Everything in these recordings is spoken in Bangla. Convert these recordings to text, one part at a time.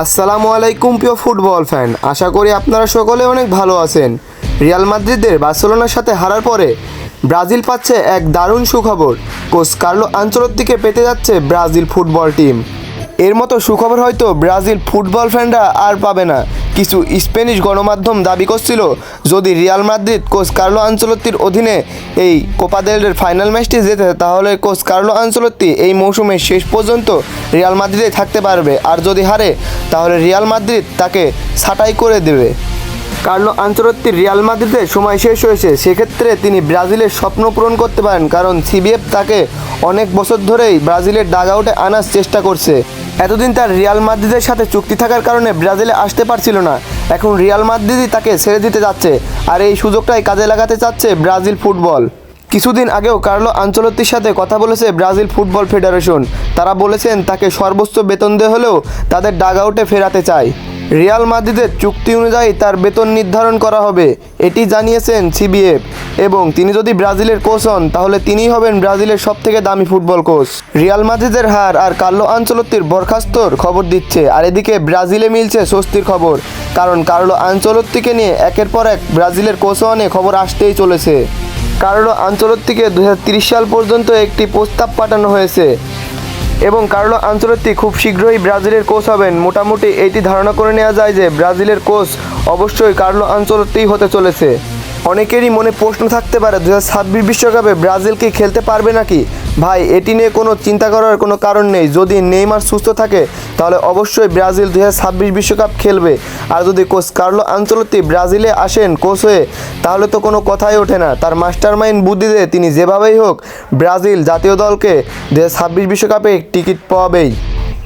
আসসালামু আলাইকুম, প্রিয় ফুটবল ফ্যান। আশা করি আপনারা সকলে অনেক ভালো আছেন। রিয়াল মাদ্রিদের বার্সেলোনার সাথে হারার পরে ব্রাজিল পাচ্ছে এক দারুণ সুখবর। কোচ কার্লো দিকে পেতে যাচ্ছে ব্রাজিল ফুটবল টিম। এর মতো সুখবর হয়তো ব্রাজিল ফুটবল ফ্যানরা আর পাবে না। কিছু স্প্যানিশ গণমাধ্যম দাবি করছিল, যদি রিয়াল মাদ্রিদ কোচ কার্লো আঞ্চলত্তির অধীনে এই কোপা দেলের ফাইনাল ম্যাচটি জেতে, তাহলে কোচ কার্লো আঞ্চলত্তি এই মৌসুমের শেষ পর্যন্ত রিয়াল মাদ্রিদে থাকতে পারবে। আর যদি হারে, তাহলে রিয়াল মাদ্রিদ তাকে ছাঁটাই করে দেবে। কার্লো আঞ্চলত্তির রিয়াল মাদ্রিদের সময় শেষ হয়েছে, সেক্ষেত্রে তিনি ব্রাজিলের স্বপ্ন পূরণ করতে পারেন, কারণ সিবিএফ তাকে অনেক বছর ধরেই ব্রাজিলের ডাগ আউটে আনার চেষ্টা করছে। এতদিন তার রিয়াল মাদ্রিদের সাথে চুক্তি থাকার কারণে ব্রাজিলে আসতে পারছিল না। এখন রিয়াল মাদ্রিদই তাকে ছেড়ে দিতে যাচ্ছে আর এই সুযোগটাই কাজে লাগাতে চাচ্ছে ব্রাজিল ফুটবল। কিছুদিন আগেও কার্লো আঞ্চলতির সাথে কথা বলেছে ব্রাজিল ফুটবল ফেডারেশন। তারা বলেছেন, তাকে সর্বোচ্চ বেতন দেওয়া হলেও তাদের ডাগ আউটে ফেরাতে চায়। রিয়াল মাদ্রিদের চুক্তি অনুযায়ী তার বেতন নির্ধারণ করা হবে, এটি জানিয়েছেন সিবিএফ। এবং তিনি যদি ব্রাজিলের কোচ হন, তাহলে তিনিই হবেন ব্রাজিলের সবথেকে দামি ফুটবল কোচ। রিয়াল মাদ্রিদের হার আর কার্লো আঞ্চলত্তির বরখাস্তর খবর দিচ্ছে, আর এদিকে ব্রাজিলে মিলছে স্বস্তির খবর, কারণ কার্লো আঞ্চলত্তিকে নিয়ে একের পর এক ব্রাজিলের কোচ হওয়ানে খবর আসতেই চলেছে। কার্লো আঞ্চলত্তিকে দু সাল পর্যন্ত একটি প্রস্তাব পাঠানো হয়েছে এবং কার্লো আঞ্চলত্তি খুব শীঘ্রই ব্রাজিলের কোচ হবেন। মোটামুটি এটি ধারণা করে নেওয়া যায় যে ব্রাজিলের কোচ অবশ্যই কার্লো আঞ্চলত্তিই হতে চলেছে। অনেকেরই মনে প্রশ্ন থাকতে পারে দু বিশ্বকাপে ব্রাজিল কি খেলতে পারবে নাকি? ভাই, এটি নিয়ে কোনো চিন্তা করার কোনো কারণ নেই। যদি নেইমার সুস্থ থাকে, তাহলে অবশ্যই ব্রাজিল দু বিশ্বকাপ খেলবে। আর যদি কোচ কার্লো আঞ্চলতি ব্রাজিলে আসেন কোচ হয়ে, তাহলে তো কোনো কথাই ওঠে না। তার মাস্টার মাইন্ড বুদ্ধিতে তিনি যেভাবেই হোক, ব্রাজিল জাতীয় দলকে দু বিশ্বকাপে টিকিট পাওয়াবেই।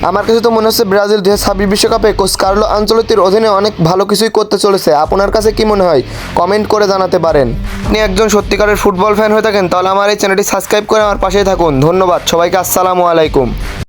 আমার কাছে তো মনে হচ্ছে ব্রাজিল দু হাজার বিশ্বকাপে কোচ কার্লো আঞ্চলতির অধীনে অনেক ভালো কিছুই করতে চলেছে। আপনার কাছে কি মনে হয়? কমেন্ট করে জানাতে পারেন। আপনি একজন সত্যিকারের ফুটবল ফ্যান হয়ে থাকেন, তাহলে আমার এই চ্যানেলটি সাবস্ক্রাইব করে আমার পাশেই থাকুন। ধন্যবাদ, সবাইকে আসসালামু আলাইকুম।